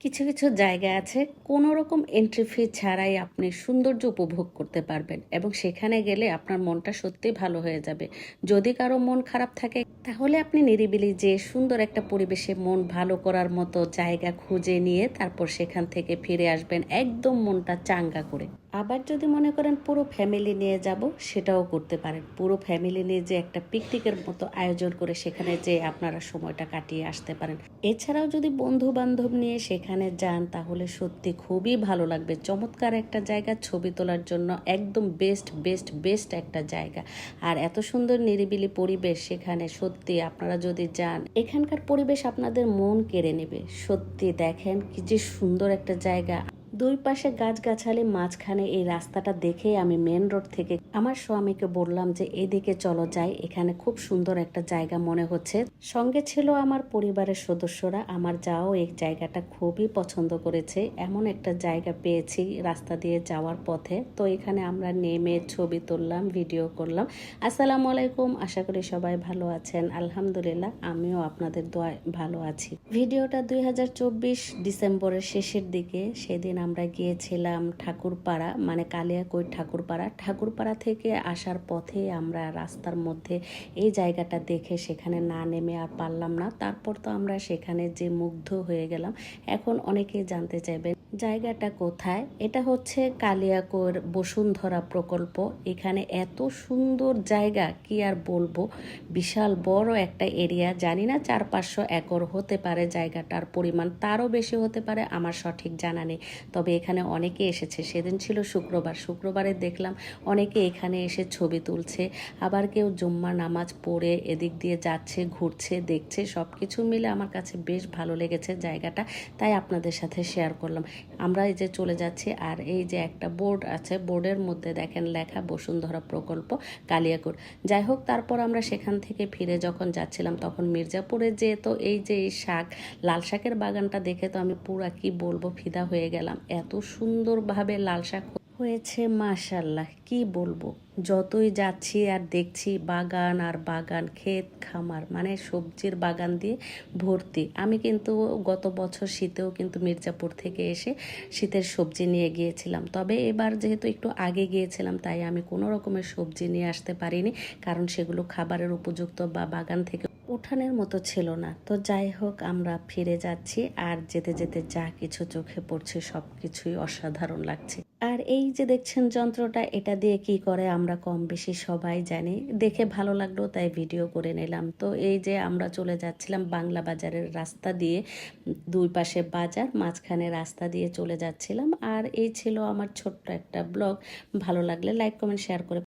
কিছু কিছু জায়গা আছে, কোনো রকম এন্ট্রি ফি ছাড়াই আপনি সৌন্দর্য উপভোগ করতে পারবেন এবং সেখানে গেলে আপনার মনটা সত্যি ভালো হয়ে যাবে। যদি কারও মন খারাপ থাকে তাহলে আপনি নিরিবিলি যে সুন্দর একটা পরিবেশে মন ভালো করার মতো জায়গা খুঁজে নিয়ে তারপর সেখান থেকে ফিরে আসবেন একদম মনটা চাঙ্গা করে। আবার যদি মনে করেন পুরো ফ্যামিলি নিয়ে যাব, সেটাও করতে পারেন। পুরো ফ্যামিলি নিয়ে যে একটা পিকনিকের মতো আয়োজন করে সেখানে যে আপনারা সময়টা কাটিয়ে আসতে পারেন। এছাড়াও যদি বন্ধু বান্ধব নিয়ে সেখানে যান, তাহলে সত্যি খুবই ভালো লাগবে। চমৎকার একটা জায়গা, ছবি তোলার জন্য একদম বেস্ট বেস্ট বেস্ট একটা জায়গা। আর এত সুন্দর নিরিবিলি পরিবেশ সেখানে সত্যি আপনারা যদি যান, এখানকার পরিবেশ আপনাদের মন কেড়ে নেবে। সত্যি দেখেন কি যে সুন্দর একটা জায়গা। দুই পাশে গাছগাছালি মাঝখানে এই রাস্তাটা দেখে আমি মেন রোড থেকে আমার স্বামীকে বললাম যে, এদিকে চলো, যাই। এখানে খুব সুন্দর একটা জায়গা মনে হচ্ছে। সঙ্গে ছিল আমার পরিবারের সদস্যরা। আমার যাও এই জায়গাটা খুবই পছন্দ করেছে। এমন একটা জায়গা পেয়েছি রাস্তা দিয়ে যাওয়ার পথে। তো এখানে আমরা নেমে ছবি তুললাম ভিডিও করলাম। আসসালামু আলাইকুম। আশা করি সবাই ভালো আছেন। আলহামদুলিল্লাহ, আমিও আপনাদের দোয়ায় ভালো আছি। ভিডিওটা দুই হাজার চব্বিশ ডিসেম্বরের শেষের দিকে। সেদিন আমরা গিয়েছিলাম ঠাকুরপাড়া মানে কালিয়াকৈর ঠাকুরপাড়া। ঠাকুরপাড়া থেকে আসার পথে আমরা রাস্তার মধ্যে এই জায়গাটা দেখে সেখানে না নেমে আর পারলাম না। তারপর তো আমরা সেখানে যে মুগ্ধ হয়ে গেলাম, এখন অনেকেই জানতে চাইবেন জায়গাটা কোথায়? এটা হচ্ছে কালিয়াকৈর বসুন্ধরা প্রকল্প। এখানে এত সুন্দর জায়গা, কি আর বলব? বিশাল বড় একটা এরিয়া। জানি না চার পাঁচশো একর হতে পারে জায়গাটার পরিমাণ, তারও বেশি হতে পারে, আমার সঠিক জানা নেই। তবে এখানে অনেকে এসেছে। সেদিন ছিল শুক্রবার। শুক্রবারে দেখলাম অনেকে এখানে এসে ছবি তুলছে। আবার কেউ জুম্মা নামাজ পড়ে এদিক দিয়ে যাচ্ছে, ঘুরছে, দেখছে। সব কিছু মিলে আমার কাছে বেশ ভালো লেগেছে জায়গাটা। তাই আপনাদের সাথে শেয়ার করলাম। আমরা এই যে চলে যাচ্ছি আর এই যে একটা বোর্ড আছে বোর্ডের মধ্যে দেখেন লেখা বসুন্ধরা প্রকল্প, কালিয়াকুর। যাই হোক, তারপর আমরা সেখান থেকে ফিরে যখন যাচ্ছিলাম, তখন মির্জাপুরে যে তো এই যে এই শাক, লাল শাকের বাগানটা দেখে তো আমি পুরা কি বলব, ফিদা হয়ে গেলাম। এত সুন্দরভাবে লাল শাক হয়েছে মাশাল্লাহ কি বলব? যতই যাচ্ছি আর দেখছি বাগান আর বাগান, ক্ষেত, খামার মানে সবজির বাগান দিয়ে ভর্তি। আমি কিন্তু গত বছর শীতেও কিন্তু মির্জাপুর থেকে এসে শীতের সবজি নিয়ে গিয়েছিলাম। তবে এবার যেহেতু একটু আগে গিয়েছিলাম, তাই আমি কোনো রকমের সবজি নিয়ে আসতে পারিনি, কারণ সেগুলো খাবারের উপযুক্ত বা বাগান থেকে উঠানের মতো ছিল না। তো যাই হোক, আমরা ফিরে যাচ্ছি আর যেতে যেতে যা কিছু চোখে পড়ছে সব কিছুই অসাধারণ লাগছে। আর এই যে দেখছেন যন্ত্রটা, এটা দিয়ে কি করে আমরা কম বেশি সবাই জানি। দেখে ভালো লাগল, তাই ভিডিও করে নিলাম। তো এই যে আমরা চলে যাচ্ছিলাম বাংলা বাজারের রাস্তা দিয়ে, দুই পাশে বাজার, মাঝখানে রাস্তা দিয়ে চলে যাচ্ছিলাম। আর এই ছিল আমার ছোট্ট একটা ব্লগ। ভালো লাগলে লাইক, কমেন্ট, শেয়ার করে